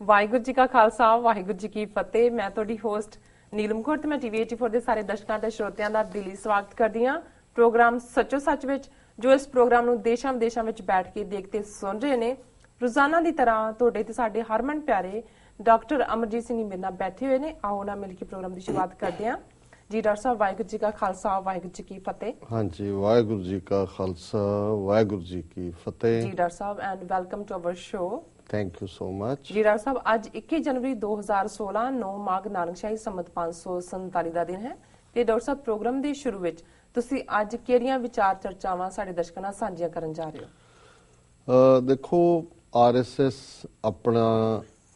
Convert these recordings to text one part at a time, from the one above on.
ਵਾਹਿਗੁਰੂ ਜੀ ਕਾ ਖਾਲਸਾ ਵਾਹਿਗੁਰੂ ਜੀ ਕੀ ਫਤਿਹ। ਮੈਂ ਤੁਹਾਡੀ ਹੋਸਟ ਨੀਲਮ ਕੌਰ ਤੇ ਮੈਂ ਟੀਵੀ 84 ਦੇ ਸਾਰੇ ਦਰਸ਼ਕਾਂ ਤੇ ਸਰੋਤਿਆਂ ਦਾ ਦਿਲੀ ਸਵਾਗਤ ਕਰਦੀ ਹਾਂ। ਪ੍ਰੋਗਰਾਮ ਸੱਚੋ ਸੱਚ ਵਿੱਚ ਜੋ ਇਸ ਪ੍ਰੋਗਰਾਮ ਨੂੰ ਦੇਸ਼ਾਂ ਵਿਦੇਸ਼ਾਂ ਵਿੱਚ ਬੈਠ ਕੇ ਦੇਖਦੇ ਸੁਣ ਰਹੇ ਨੇ ਰੋਜ਼ਾਨਾ ਦੀ ਤਰ੍ਹਾਂ ਤੁਹਾਡੇ ਤੇ ਸਾਡੇ ਹਰਮਨ ਪਿਆਰੇ ਡਾਕਟਰ ਅਮਰਜੀਤ ਸਿੰਘ ਜੀ ਮੇਰੇ ਨਾਲ ਬੈਠੇ ਹੋਏ ਨੇ। ਆਓ ਨਾ ਮਿਲ ਕੇ ਪ੍ਰੋਗਰਾਮ ਦੀ ਸ਼ੁਰੂਆਤ ਕਰਦੇ ਹਾਂ। ਜੀ ਡਾਕਟਰ ਸਾਹਿਬ ਵਾਹਿਗੁਰੂ ਜੀ ਕਾ ਖਾਲਸਾ ਵਾਹਿਗੁਰੂ ਜੀ ਕੀ ਫਤਿਹ। ਹਾਂਜੀ ਵਾਹਿਗੁਰੂ ਜੀ ਕਾ ਖਾਲਸਾ ਵਾਹਿਗੁਰੂ ਜੀ ਕੀ ਜੀ ਫਤਿਹ doctor Sahib and welcome to our show thank you so much ਜੀ ਡਾਕਟਰ ਸਾਹਿਬ ਅੱਜ 21 ਜਨਵਰੀ 2016 9 ਮਾਘ ਨਾਨਕਸ਼ਾਹੀ ਸੰਮਤ 547 ਦਾ ਦਿਨ ਹੈ ਤੇ ਡਾਕਟਰ ਸਾਹਿਬ ਪ੍ਰੋਗਰਾਮ ਦੇ ਸ਼ੁਰੂ ਵਿੱਚ ਤੁਸੀਂ ਅੱਜ ਕਿਹੜੀਆਂ ਵਿਚਾਰ ਚਰਚਾਵਾਂ ਸਾਡੇ ਦਰਸ਼ਕਾਂ ਨਾਲ ਸਾਂਝੀਆਂ ਕਰਨ ਜਾ ਰਹੇ ਹੋ? ਦੇਖੋ ਆਰਐਸਐਸ ਆਪਣਾ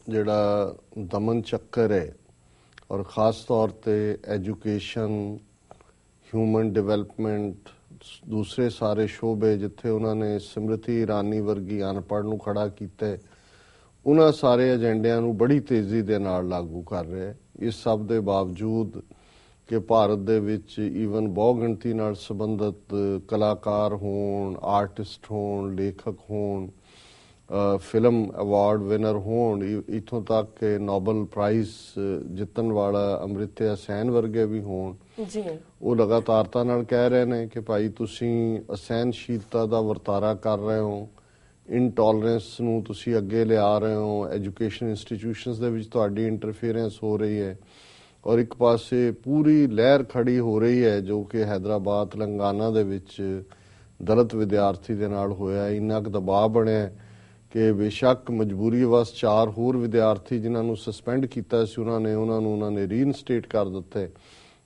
ਜਿਹੜਾ ਦਮਨ ਚੱਕਰ ਹੈ ਔਰ ਖਾਸ ਤੌਰ ਤੇ ਐਜੂਕੇਸ਼ਨ ਹਿਊਮਨ ਡਿਵੈਲਪਮੈਂਟ ਦੂਸਰੇ ਸਾਰੇ ਸ਼ੋਬੇ ਜਿੱਥੇ ਉਹਨਾਂ ਨੇ ਸਮ੍ਰਿਤੀ ਇਰਾਨੀ ਵਰਗੀ ਅਨਪੜ੍ਹ ਨੂੰ ਖੜਾ ਕੀਤਾ ਹੈ, ਉਹਨਾਂ ਸਾਰੇ ਏਜੰਡਿਆਂ ਨੂੰ ਬੜੀ ਤੇਜ਼ੀ ਦੇ ਨਾਲ ਲਾਗੂ ਕਰ ਰਿਹਾ ਹੈ। ਇਸ ਸਭ ਦੇ ਬਾਵਜੂਦ ਕਿ ਭਾਰਤ ਦੇ ਵਿੱਚ ਈਵਨ ਬਹੁ ਗਿਣਤੀ ਨਾਲ ਸੰਬੰਧਿਤ ਕਲਾਕਾਰ ਹੋਣ ਆਰਟਿਸਟ ਹੋਣ ਲੇਖਕ ਹੋਣ ਫਿਲਮ ਅਵਾਰਡ ਵਿਨਰ ਹੋਣ ਇੱਥੋਂ ਤੱਕ ਕਿ ਨੋਬਲ ਪ੍ਰਾਈਜ਼ ਜਿੱਤਣ ਵਾਲਾ ਅਮ੍ਰਿਤਿਆ ਸੈਨ ਵਰਗੇ ਵੀ ਹੋਣ। ਜੀ। ਉਹ ਲਗਾਤਾਰਤਾ ਨਾਲ ਕਹਿ ਰਹੇ ਨੇ ਕਿ ਭਾਈ ਤੁਸੀਂ ਅਸਹਿਨਸ਼ੀਲਤਾ ਦਾ ਵਰਤਾਰਾ ਕਰ ਰਹੇ ਹੋ। ਇਨਟੋਲਰੈਂਸ ਨੂੰ ਤੁਸੀਂ ਅੱਗੇ ਲਿਆ ਰਹੇ ਹੋ ਐਜੂਕੇਸ਼ਨ ਇੰਸਟੀਟਿਊਸ਼ਨਸ ਦੇ ਵਿੱਚ ਤੁਹਾਡੀ ਇੰਟਰਫੇਰੈਂਸ ਹੋ ਰਹੀ ਹੈ ਔਰ ਇੱਕ ਪਾਸੇ ਪੂਰੀ ਲਹਿਰ ਖੜੀ ਹੋ ਰਹੀ ਹੈ ਜੋ ਕਿ ਹైదరాబాద్ ਤੇਲੰਗਾਨਾ ਦੇ ਵਿੱਚ ਦਲਿਤ ਵਿਦਿਆਰਥੀ ਦੇ ਨਾਲ ਹੋਇਆ ਇੰਨਾ ਕੁ ਦਬਾਅ ਬਣਿਆ ਕਿ ਬੇਸ਼ੱਕ ਮਜਬੂਰੀ ਵਸ ਚਾਰ ਹੋਰ ਵਿਦਿਆਰਥੀ ਜਿਨ੍ਹਾਂ ਨੂੰ ਸਸਪੈਂਡ ਕੀਤਾ ਸੀ, ਉਹਨਾਂ ਨੇ, ਉਹਨਾਂ ਨੂੰ, ਉਹਨਾਂ ਨੇ ਰੀਇਨਸਟੇਟ ਕਰ ਦਿੱਤੇ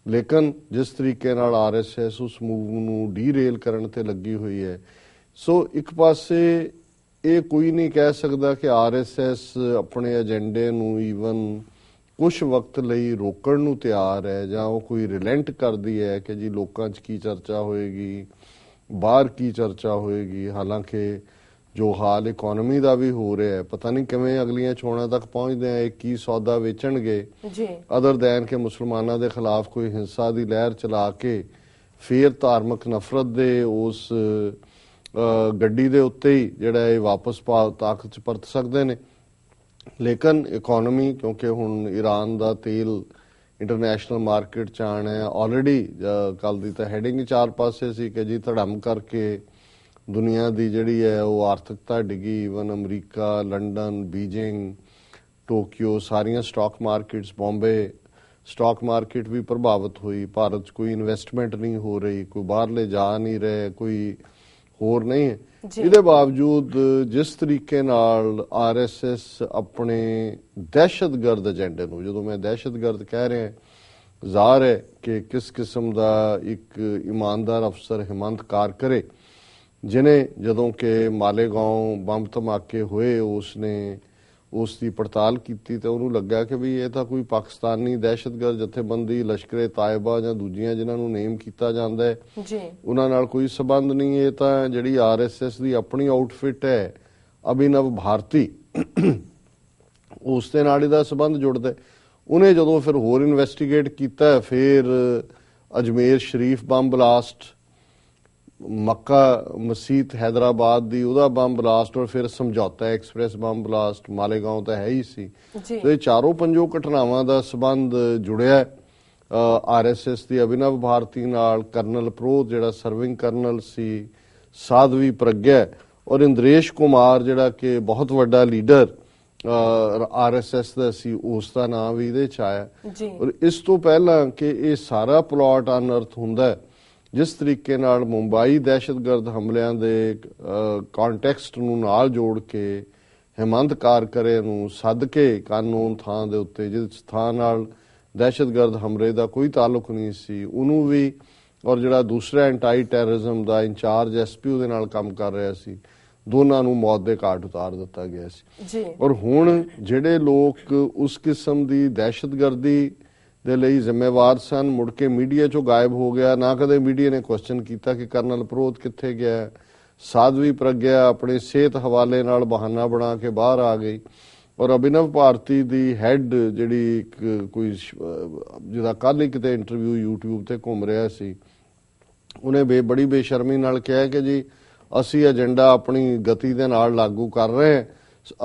ਲੇਕਿਨ ਜਿਸ ਤਰੀਕੇ ਨਾਲ ਆਰਐਸਐਸ ਉਸ ਮੂਵ ਨੂੰ ਡੀਰੇਲ ਕਰਨ ਤੇ ਲੱਗੀ ਹੋਈ ਹੈ, ਸੋ ਇੱਕ ਪਾਸੇ ਇਹ ਕੋਈ ਨਹੀਂ ਕਹਿ ਸਕਦਾ ਕਿ ਆਰਐਸਐਸ ਆਪਣੇ ਏਜੰਡੇ ਨੂੰ ਈਵਨ ਕੁਝ ਵਕਤ ਲਈ ਰੋਕਣ ਨੂੰ ਤਿਆਰ ਹੈ ਜਾਂ ਉਹ ਕੋਈ ਰਿਲੈਂਟ ਕਰਦੀ ਹੈ ਕਿ ਜੀ ਲੋਕਾਂ 'ਚ ਕੀ ਚਰਚਾ ਹੋਏਗੀ ਬਾਹਰ ਕੀ ਚਰਚਾ ਹੋਏਗੀ ਹਾਲਾਂਕਿ ਜੋ ਹਾਲ ਇਕਨੋਮੀ ਦਾ ਵੀ ਹੋ ਰਿਹਾ ਹੈ ਪਤਾ ਨਹੀਂ ਕਿਵੇਂ ਅਗਲੀਆਂ ਚੋਣਾਂ ਤੱਕ ਪਹੁੰਚਦੇ ਆ ਇਹ ਕੀ ਸੌਦਾ ਵੇਚਣਗੇ? ਜੀ। ਅਦਰ ਦੈਨ ਕਿ ਮੁਸਲਮਾਨਾਂ ਦੇ ਖਿਲਾਫ ਕੋਈ ਹਿੰਸਾ ਦੀ ਲਹਿਰ ਚਲਾ ਕੇ ਫਿਰ ਧਾਰਮਿਕ ਨਫ਼ਰਤ ਦੇ ਉਸ ਗੱਡੀ ਦੇ ਉੱਤੇ ਹੀ ਜਿਹੜਾ ਇਹ ਵਾਪਸ ਪਾ ਤਾਕਤ ਚ ਪਰਤ ਸਕਦੇ ਨੇ। ਲੇਕਿਨ ਇਕਨੋਮੀ ਕਿਉਂਕਿ ਹੁਣ ਈਰਾਨ ਦਾ ਤੇਲ ਇੰਟਰਨੈਸ਼ਨਲ ਮਾਰਕੀਟ ਚ ਆਣਾ ਹੈ ਆਲਰੇਡੀ ਕੱਲ ਦੀ ਤਾਂ ਹੈਡਿੰਗ ਚਾਰ ਪਾਸੇ ਸੀ ਕਿ ਜੀ ਧੜਮ ਕਰਕੇ ਦੁਨੀਆ ਦੀ ਜਿਹੜੀ ਹੈ ਉਹ ਆਰਥਿਕਤਾ ਡਿੱਗੀ। Even America, London, Beijing, Tokyo, ਸਾਰੀਆਂ stock markets Bombay stock market ਵੀ ਪ੍ਰਭਾਵਿਤ ਹੋਈ। ਭਾਰਤ 'ਚ ਕੋਈ ਇਨਵੈਸਟਮੈਂਟ ਨਹੀਂ ਹੋ ਰਹੀ, ਕੋਈ ਬਾਹਰਲੇ ਜਾ ਨਹੀਂ ਰਹੇ, ਕੋਈ ਹੋਰ ਨਹੀਂ ਹੈ। ਇਹਦੇ ਬਾਵਜੂਦ ਜਿਸ ਤਰੀਕੇ ਨਾਲ ਆਰਐਸਐਸ ਆਪਣੇ ਦਹਿਸ਼ਤਗਰਦ ਏਜੰਡੇ ਨੂੰ ਜਦੋਂ ਮੈਂ ਦਹਿਸ਼ਤਗਰਦ ਕਹਿ ਰਿਹਾ ਜ਼ਾਹਰ ਹੈ ਕਿ ਕਿਸ ਕਿਸਮ ਦਾ ਇੱਕ ਇਮਾਨਦਾਰ ਅਫਸਰ ਹਿਮੰਤ ਕਾਰ ਕਰੇ ਜਿਨੇ ਜਦੋਂ ਕਿ ਮਾਲੇਗਾਉਂ ਬੰਬ ਧਮਾਕੇ ਹੋਏ ਉਸਨੇ ਉਸ ਦੀ ਪੜਤਾਲ ਕੀਤੀ ਤੇ ਉਹਨੂੰ ਲੱਗਾ ਕਿ ਵੀ ਇਹ ਤਾਂ ਕੋਈ ਪਾਕਿਸਤਾਨੀ ਦਹਿਸ਼ਤਗਰਦ ਜਥੇਬੰਦੀ ਲਸ਼ਕਰੇ ਤਾਇਬਾ ਜਾਂ ਦੂਜੀਆਂ ਜਿਨ੍ਹਾਂ ਨੂੰ ਨੇਮ ਕੀਤਾ ਜਾਂਦਾ ਹੈ ਜੀ ਉਹਨਾਂ ਨਾਲ ਕੋਈ ਸਬੰਧ ਨਹੀਂ ਇਹ ਤਾਂ ਜਿਹੜੀ ਆਰਐਸਐਸ ਦੀ ਆਪਣੀ ਆਊਟਫਿਟ ਹੈ ਅਭਿਨਵ ਭਾਰਤੀ ਉਸ ਦੇ ਨਾਲ ਇਹਦਾ ਸਬੰਧ ਜੁੜਦਾ। ਉਹਨੇ ਜਦੋਂ ਫਿਰ ਹੋਰ ਇਨਵੈਸਟੀਗੇਟ ਕੀਤਾ ਫਿਰ ਅਜਮੇਰ ਸ਼ਰੀਫ ਬੰਬ ਬਲਾਸਟ ਮੱਕਾ ਮਸਜਿਦ ਹైదరాబాద్ ਦੀ ਉਹਦਾ ਬੰਬ ਬਲਾਸਟ ਔਰ ਫਿਰ ਸਮਝੌਤਾ ਐਕਸਪ੍ਰੈਸ ਬੰਬ ਬਲਾਸਟ ਮਾਲੇਗਾਉਂ ਤਾਂ ਹੈ ਹੀ ਸੀ। ਤੇ ਚਾਰੋਂ ਪੰਜੋ ਘਟਨਾਵਾਂ ਦਾ ਸਬੰਧ ਜੁੜਿਆ। ਆਰਐਸਐਸ ਦੀ ਅਭਿਨਵ ਭਾਰਤੀ ਨਾਲ ਕਰਨਲ ਪ੍ਰੋਧ ਜਿਹੜਾ ਸਰਵਿੰਗ ਕਰਨਲ ਸੀ ਸਾਧਵੀ ਪ੍ਰਗਿਆ ਔਰ ਇੰਦਰੇਸ਼ ਕੁਮਾਰ ਜਿਹੜਾ ਕਿ ਬਹੁਤ ਵੱਡਾ ਲੀਡਰ ਆਰਐਸਐਸ ਦਾ ਸੀ ਉਸ ਦਾ ਨਾਮ ਵੀ ਇਹਦੇ ਚ ਆਇਆ। ਔਰ ਇਸ ਤੋਂ ਪਹਿਲਾਂ ਕਿ ਇਹ ਸਾਰਾ ਪਲਾਟ ਅਨਰਥ ਹੁੰਦਾ ਹੈ ਜਿਸ ਤਰੀਕੇ ਨਾਲ ਮੁੰਬਈ ਦਹਿਸ਼ਤਗਰਦ ਹਮਲਿਆਂ ਦੇ ਕੰਟੈਕਸਟ ਨੂੰ ਨਾਲ ਜੋੜ ਕੇ ਹਿਮੰਤ ਕਾਰਕਰੇ ਨੂੰ ਸੱਦ ਕੇ ਕਾਨੂੰਨ ਥਾਂ ਦੇ ਉੱਤੇ ਜਿਸ ਥਾਂ ਨਾਲ ਦਹਿਸ਼ਤਗਰਦ ਹਮਲੇ ਦਾ ਕੋਈ ਤਾਲੁਕ ਨਹੀਂ ਸੀ ਉਹਨੂੰ ਵੀ ਔਰ ਜਿਹੜਾ ਦੂਸਰਾ ਐਂਟੀ ਟੈਰਰਿਜ਼ਮ ਦਾ ਇੰਚਾਰਜ ਐਸਪੀ ਉਹਦੇ ਨਾਲ ਕੰਮ ਕਰ ਰਿਹਾ ਸੀ ਦੋਨਾਂ ਨੂੰ ਮੌਤ ਦੇ ਘਾਟ ਉਤਾਰ ਦਿੱਤਾ ਗਿਆ ਸੀ। ਜੀ। ਔਰ ਹੁਣ ਜਿਹੜੇ ਲੋਕ ਉਸ ਕਿਸਮ ਦੀ ਦਹਿਸ਼ਤਗਰਦੀ ਦੇ ਲਈ ਜ਼ਿੰਮੇਵਾਰ ਸਨ। ਮੁੜ ਕੇ ਮੀਡੀਆ ਚੋਂ ਗਾਇਬ ਹੋ ਗਿਆ। ਨਾ ਕਦੇ ਮੀਡੀਆ ਨੇ ਕੁਐਸਚਨ ਕੀਤਾ ਕਿ ਕਰਨਲ ਪ੍ਰੋਧ ਕਿੱਥੇ ਗਿਆ ਸਾਧਵੀ ਪ੍ਰਗਿਆ ਆਪਣੇ ਸਿਹਤ ਹਵਾਲੇ ਨਾਲ ਬਹਾਨਾ ਬਣਾ ਕੇ ਬਾਹਰ ਆ ਗਈ। ਔਰ ਅਭਿਨਵ ਭਾਰਤੀ ਦੀ ਹੈੱਡ ਜਿਹੜੀ ਇੱਕ ਕੋਈ ਜਿਹਦਾ ਕੱਲ ਹੀ ਕਿਤੇ ਇੰਟਰਵਿਊ YouTube ਤੇ ਘੁੰਮ ਰਿਹਾ ਸੀ। ਉਹਨੇ ਬੇ, ਬੜੀ ਬੇਸ਼ਰਮੀ ਨਾਲ ਕਿਹਾ ਕਿ ਜੀ, ਅਸੀਂ ਏਜੰਡਾ ਆਪਣੀ ਗਤੀ ਦੇ ਨਾਲ ਲਾਗੂ ਕਰ ਰਹੇ ਹਾਂ।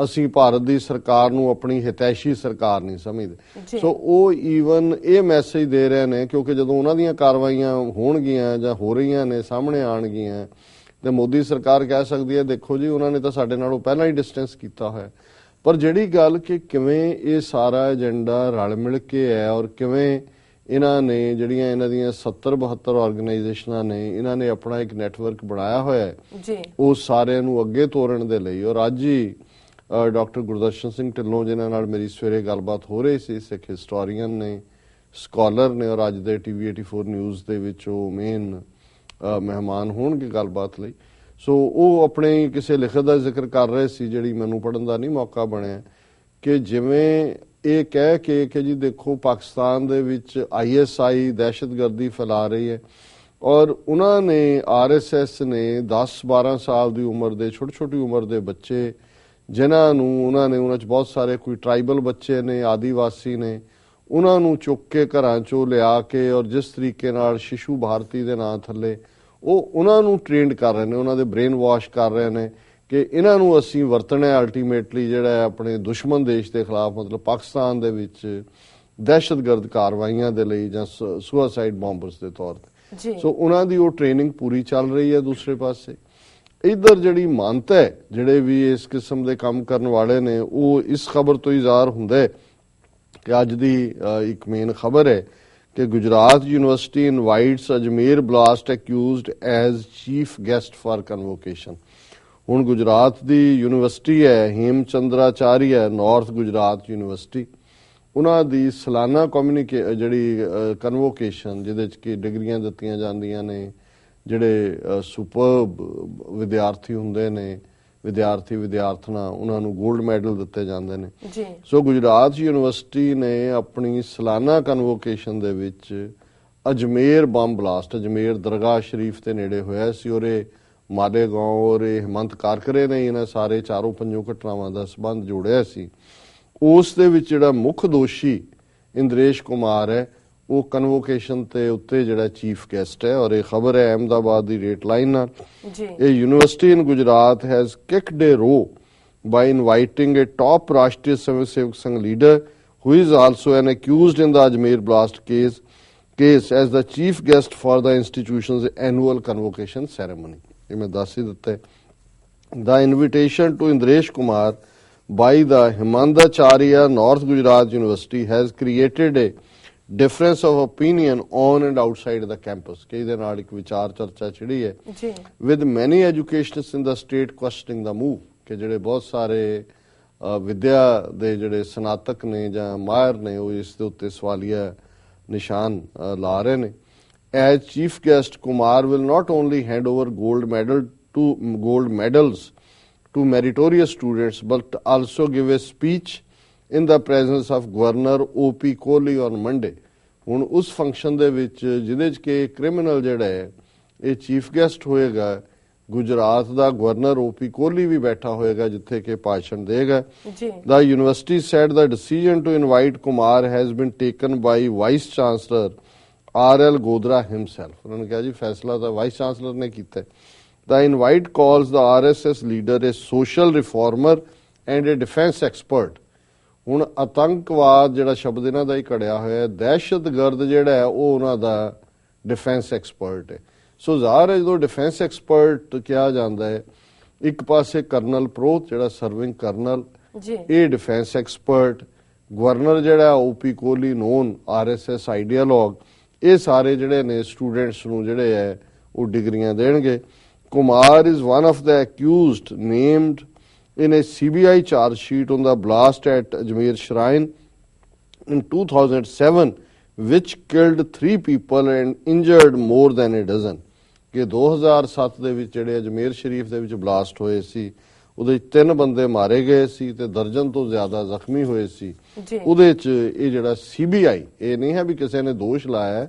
ਅਸੀਂ ਭਾਰਤ ਦੀ ਸਰਕਾਰ ਨੂੰ ਆਪਣੀ ਹਿਤੈਸ਼ੀ ਸਰਕਾਰ ਨਹੀਂ। ਸਮਝਦੇ। ਸੋ ਉਹ ਈਵਨ ਇਹ ਮੈਸੇਜ ਦੇ ਰਹੇ ਨੇ ਕਿਉਂਕਿ ਜਦੋਂ ਉਹਨਾਂ ਦੀਆਂ ਕਾਰਵਾਈਆਂ ਹੋਣਗੀਆਂ ਜਾਂ ਹੋ ਰਹੀਆਂ ਨੇ ਸਾਹਮਣੇ ਆਣਗੀਆਂ ਤੇ ਮੋਦੀ ਸਰਕਾਰ ਕਹਿ ਸਕਦੀ ਹੈ ਦੇਖੋ ਜੀ ਉਹਨਾਂ ਨੇ ਤਾਂ ਸਾਡੇ ਨਾਲੋਂ ਪਹਿਲਾਂ ਹੀ ਡਿਸਟੈਂਸ ਕੀਤਾ ਹੋਇਆ। ਪਰ ਜਿਹੜੀ ਗੱਲ ਕਿ ਕਿਵੇਂ ਇਹ ਸਾਰਾ ਏਜੰਡਾ ਰਲ ਮਿਲ ਕੇ ਹੈ ਔਰ ਕਿਵੇਂ ਇਹਨਾਂ ਨੇ ਜਿਹੜੀਆਂ ਇਹਨਾਂ ਦੀਆਂ 70 72 ਆਰਗੇਨਾਈਜੇਸ਼ਨਾਂ ਨੇ ਇਹਨਾਂ ਨੇ ਆਪਣਾ ਇੱਕ ਨੈਟਵਰਕ ਬਣਾਇਆ ਹੋਇਆ ਹੈ ਜੀ। ਉਹ ਸਾਰਿਆਂ ਨੂੰ ਅੱਗੇ ਤੋਰਨ ਦੇ ਲਈ। ਔਰ ਅੱਜ ਹੀ ਡਾਕਟਰ ਗੁਰਦਰਸ਼ਨ ਸਿੰਘ ਢਿੱਲੋਂ ਜਿਨ੍ਹਾਂ ਨਾਲ ਮੇਰੀ ਸਵੇਰੇ ਗੱਲਬਾਤ ਹੋ ਰਹੀ ਸੀ, ਸਿੱਖ ਹਿਸਟੋਰੀਅਨ ਨੇ, ਸਕਾਲਰ ਨੇ ਔਰ ਅੱਜ ਦੇ ਟੀਵੀ 84 ਨਿਊਜ਼ ਦੇ ਵਿੱਚ ਉਹ ਮੇਨ ਮਹਿਮਾਨ ਹੋਣਗੇ ਗੱਲਬਾਤ ਲਈ। ਸੋ ਉਹ ਆਪਣੇ ਕਿਸੇ ਲਿਖਤ ਦਾ ਜ਼ਿਕਰ ਕਰ ਰਹੇ ਸੀ ਜਿਹੜੀ ਮੈਨੂੰ ਪੜਨ ਦਾ ਨਹੀਂ ਮੌਕਾ ਬਣਿਆ ਕਿ ਜਿਵੇਂ ਇਹ ਕਹਿ ਕੇ ਕਿ ਜੀ ਦੇਖੋ ਪਾਕਿਸਤਾਨ ਦੇ ਵਿੱਚ ਆਈਐਸਆਈ ਦਹਿਸ਼ਤਗਰਦੀ ਫੈਲਾ ਰਹੀ ਹੈ ਔਰ ਉਹਨਾਂ ਨੇ ਆਰਐਸਐਸ ਨੇ 10 12 ਸਾਲ ਦੀ ਉਮਰ ਦੇ ਛੋਟੀ ਛੋਟੀ ਉਮਰ ਦੇ ਬੱਚੇ ਜਿਨ੍ਹਾਂ ਨੂੰ ਉਹਨਾਂ ਨੇ ਉਹਨਾਂ ਚ ਬਹੁਤ ਸਾਰੇ ਕੋਈ ਟ੍ਰਾਈਬਲ ਬੱਚੇ ਨੇ ਆਦੀਵਾਸੀ ਨੇ ਉਹਨਾਂ ਨੂੰ ਚੁੱਕ ਕੇ ਘਰਾਂ ਚੋਂ ਲਿਆ ਕੇ ਔਰ ਜਿਸ ਤਰੀਕੇ ਨਾਲ ਸ਼ਿਸ਼ੂ ਭਾਰਤੀ ਦੇ ਨਾਂ ਥੱਲੇ ਉਹ ਉਹਨਾਂ ਨੂੰ ਟ੍ਰੇਨਡ ਕਰ ਰਹੇ ਨੇ ਉਹਨਾਂ ਦੇ ਬ੍ਰੇਨ ਵਾਸ਼ ਕਰ ਰਹੇ ਨੇ ਕਿ ਇਹਨਾਂ ਨੂੰ ਅਸੀਂ ਵਰਤਣਾ ਹੈ ਅਲਟੀਮੇਟਲੀ ਜਿਹੜਾ ਹੈ ਆਪਣੇ ਦੁਸ਼ਮਣ ਦੇਸ਼ ਦੇ ਖਿਲਾਫ ਮਤਲਬ ਪਾਕਿਸਤਾਨ ਦੇ ਵਿੱਚ ਦਹਿਸ਼ਤਗਰਦ ਕਾਰਵਾਈਆਂ ਦੇ ਲਈ ਜਾਂ ਸੁਸਾਈਡ ਬੰਬਰਸ ਦੇ ਤੌਰ ਤੇ। ਸੋ ਉਹਨਾਂ ਦੀ ਉਹ ਟ੍ਰੇਨਿੰਗ ਪੂਰੀ ਚੱਲ ਰਹੀ ਹੈ ਦੂਸਰੇ ਪਾਸੇ। ਇਧਰ ਜਿਹੜੀ ਮਾਨਤਾ ਹੈ, ਜਿਹੜੇ ਵੀ ਇਸ ਕਿਸਮ ਦੇ ਕੰਮ ਕਰਨ ਵਾਲੇ ਨੇ, ਉਹ ਇਸ ਖਬਰ ਤੋਂ ਹੀ ਜ਼ਾਹਰ ਹੁੰਦਾ ਕਿ ਅੱਜ ਦੀ ਇੱਕ ਮੇਨ ਖਬਰ ਹੈ ਕਿ Gujarat university invites Ajmer blast accused as chief guest for convocation ਹੁਣ ਗੁਜਰਾਤ ਦੀ ਯੂਨੀਵਰਸਿਟੀ ਹੈ ਹੇਮਚੰਦਰਾਚਾਰੀ ਹੈ ਨਾਰਥ ਗੁਜਰਾਤ ਯੂਨੀਵਰਸਿਟੀ। ਉਹਨਾਂ ਦੀ ਸਾਲਾਨਾ ਕਮਿਊਨੀਕੇ ਜਿਹੜੀ ਕਨਵੋਕੇਸ਼ਨ ਜਿਹਦੇ ਚ ਕਿ ਡਿਗਰੀਆਂ ਦਿੱਤੀਆਂ ਜਾਂਦੀਆਂ ਨੇ ਜਿਹੜੇ ਸੁਪਰਬ ਵਿਦਿਆਰਥੀ ਹੁੰਦੇ ਨੇ ਵਿਦਿਆਰਥੀ ਵਿਦਿਆਰਥਣਾ ਉਹਨਾਂ ਨੂੰ 골ਡ ਮੈਡਲ ਦਿੱਤੇ ਜਾਂਦੇ ਨੇ। ਜੀ। ਸੋ ਗੁਜਰਾਤ ਯੂਨੀਵਰਸਿਟੀ ਨੇ ਆਪਣੀ ਸਾਲਾਨਾ ਕਨਵੋਕੇਸ਼ਨ ਦੇ ਵਿੱਚ ਅਜਮੇਰ ਬੰਬ ਬਲਾਸਟ ਅਜਮੇਰ ਦਰਗਾਹ ਸ਼ਰੀਫ ਦੇ ਨੇੜੇ ਹੋਇਆ ਸੀ। ਔਰੇ ਮਾਲੇਗਾਂਵ ਔਰ ਇਹ ਹਿਮੰਤ ਕਾਰਕਰੇ ਨੇ ਇਹਨਾਂ ਸਾਰੇ ਚਾਰੋਂ ਪੰਜੋਂ ਘਟਨਾਵਾਂ ਦਾ ਸਬੰਧ ਜੋੜਿਆ ਸੀ। ਉਸ ਦੇ ਵਿੱਚ ਜਿਹੜਾ ਮੁੱਖ ਦੋਸ਼ੀ ਇੰਦਰੇਸ਼ ਕੁਮਾਰ ਹੈ ਉਹ ਕਨਵੋਕੇਸ਼ਨ ਤੇ ਉੱਤੇ ਜਿਹੜਾ ਚੀਫ ਗੈਸਟ ਹੈ ਔਰ ਇਹ ਖਬਰ ਹੈ ਅਹਿਮਦਾਬਾਦ ਦੀ ਰੇਟ ਲਾਈਨ ਨਾਲ ਜੀ A university in Gujarat has kicked a row by inviting a top Rashtriya Swayam Sevak Sangh leader who is also an accused in the Ajmer blast case case as the chief guest for the institution's annual convocation ceremony. ਇਹ ਮੈਂ ਦੱਸ ਹੀ ਦਿੱਤਾ ਹੈ The invitation to Indresh Kumar by the Himandacharya North Gujarat University has created difference of opinion on and outside the campus ਕਿ ਇਹਦੇ ਨਾਲ ਇੱਕ ਵਿਚਾਰ ਚਰਚਾ ਛਿੜੀ ਹੈ ਜੀ with many educationists in the state questioning the move ਕਿ ਜਿਹੜੇ ਬਹੁਤ ਸਾਰੇ ਅ, ਵਿਦਿਆ ਦੇ ਜਿਹੜੇ ਸਨਾਤਕ ਨੇ ਜਾਂ ਮਾਹਿਰ ਨੇ ਉਹ ਇਸ ਦੇ ਉੱਤੇ ਸਵਾਲੀਆ ਨਿਸ਼ਾਨ ਅ, ਲਾ ਰਹੇ ਨੇ as chief guest kumar will not only hand over gold medal to gold medals to meritorious students but also give a speech in the presence of governor op kohli on monday ਹੁਣ ਉਸ function ਦੇ ਵਿੱਚ ਜਿਹਦੇ ਚ ਕਿ criminal ਜਿਹੜਾ ਹੈ ਇਹ ਚੀਫ ਗੈਸਟ ਹੋਏਗਾ ਗੁਜਰਾਤ ਦਾ ਗਵਰਨਰ ਓਪੀ ਕੋਹਲੀ ਵੀ ਬੈਠਾ ਹੋਏਗਾ ਜਿੱਥੇ ਕਿ ਭਾਸ਼ਣ ਦੇਗਾ ਜੀ The university said the decision to invite Kumar has been taken by Vice Chancellor R.L. Godra himself. ਉਹਨਾਂ ਨੇ ਕਿਹਾ ਜੀ ਫੈਸਲਾ ਤਾਂ ਵਾਈਸ ਚਾਂਸਲਰ ਨੇ ਕੀਤਾ ਹੈ। The invite calls the RSS leader a social reformer and a defense expert. ਹੁਣ ਆਤੰਕਵਾਦ ਜਿਹੜਾ ਸ਼ਬਦ ਇਹਨਾਂ ਦਾ ਹੀ ਕੜਿਆ ਹੋਇਆ ਹੈ ਦਹਿਸ਼ਤਗਰਦ ਜਿਹੜਾ ਹੈ ਉਹ ਉਹਨਾਂ ਦਾ ਡਿਫੈਂਸ ਐਕਸਪਰਟ ਹੈ। ਸੋ ਜ਼ਾਹਰ ਹੈ ਜਦੋਂ ਡਿਫੈਂਸ ਐਕਸਪਰਟ ਕਿਹਾ ਜਾਂਦਾ ਹੈ ਇੱਕ ਪਾਸੇ ਕਰਨਲ ਪ੍ਰੋਤ ਜਿਹੜਾ ਸਰਵਿੰਗ ਕਰਨਲ ਜੀ। ਇਹ ਡਿਫੈਂਸ ਐਕਸਪਰਟ ਗਵਰਨਰ ਜਿਹੜਾ OP Kohli known RSS ideologue ਇਹ ਸਾਰੇ ਜਿਹੜੇ ਨੇ ਸਟੂਡੈਂਟਸ ਨੂੰ ਜਿਹੜੇ ਹੈ ਉਹ ਡਿਗਰੀਆਂ ਦੇਣਗੇ। Kumar is one of the accused named in a CBI charge sheet on the blast at Ajmer Shrine in 2007 which killed three people and injured more than a dozen. ਕਿ 2007 ਦੇ ਵਿੱਚ ਜਿਹੜੇ ਅਜਮੇਰ ਸ਼ਰੀਫ ਦੇ ਵਿੱਚ ਬਲਾਸਟ ਹੋਏ ਸੀ ਉਹਦੇ ਤਿੰਨ ਬੰਦੇ ਮਾਰੇ ਗਏ ਸੀ ਤੇ ਦਰਜਨ ਤੋਂ ਜ਼ਿਆਦਾ ਜ਼ਖਮੀ ਹੋਏ ਸੀ। ਉਹਦੇ ਚ ਇਹ ਜਿਹੜਾ ਸੀਬੀਆਈ ਇਹ ਨਹੀਂ ਹੈ ਵੀ ਕਿਸੇ ਨੇ ਦੋਸ਼ ਲਾਇਆ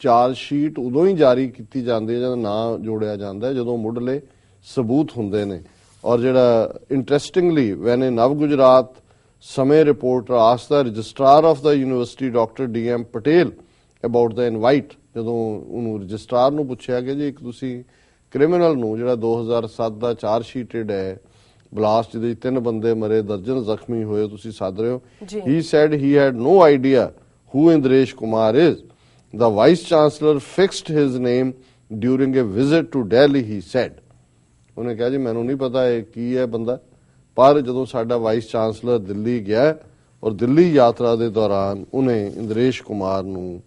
ਚਾਰਜ ਸ਼ੀਟ ਉਦੋਂ ਹੀ ਜਾਰੀ ਕੀਤੀ ਜਾਂਦੀ ਹੈ ਜਦੋਂ ਨਾਂ ਜੋੜਿਆ ਜਾਂਦਾ ਜਦੋਂ ਮੁੱਢਲੇ ਸਬੂਤ ਹੁੰਦੇ ਨੇ। ਔਰ ਜਿਹੜਾ ਇੰਟਰਸਟਿੰਗਲੀ ਵੈਨ ਇਨ ਨਵ ਗੁਜਰਾਤ ਸਮੇ ਰਿਪੋਰਟਰ ਆਸ the registrar of the university doctor D M Patel about the invite ਜਦੋਂ ਉਹਨੂੰ ਰਜਿਸਟਰਾਰ ਨੂੰ ਪੁੱਛਿਆ ਕਿ ਜੀ ਇੱਕ ਤੁਸੀਂ ਕ੍ਰਿਮੀਨਲ ਨੂੰ ਜਿਹੜਾ 2007 ਦਾ ਚਾਰਜ ਸ਼ੀਟਡ ਹੈ ਬਲਾਸਟ ਦੇ ਤਿੰਨ ਬੰਦੇ ਮਰੇ ਦਰਜਨ ਜ਼ਖਮੀ ਹੋਏ ਤੁਸੀਂ ਸੱਦ ਰਹੇ ਹੋ। ਹੀ said he had no idea who Indresh Kumar is. The vice chancellor fixed his name during a visit to delhi he said. ਉਹਨੇ ਕਿਹਾ ਜੀ ਮੈਨੂੰ ਨਹੀਂ ਪਤਾ ਇਹ ਕੀ ਹੈ ਬੰਦਾ। ਪਰ ਜਦੋਂ ਸਾਡਾ ਵਾਈਸ ਚਾਂਸਲਰ ਦਿੱਲੀ ਗਿਆ ਔਰ ਦਿੱਲੀ ਯਾਤਰਾ ਦੇ ਦੌਰਾਨ ਉਹਨੇ ਇੰਦਰੇਸ਼ ਕੁਮਾਰ ਨੂੰ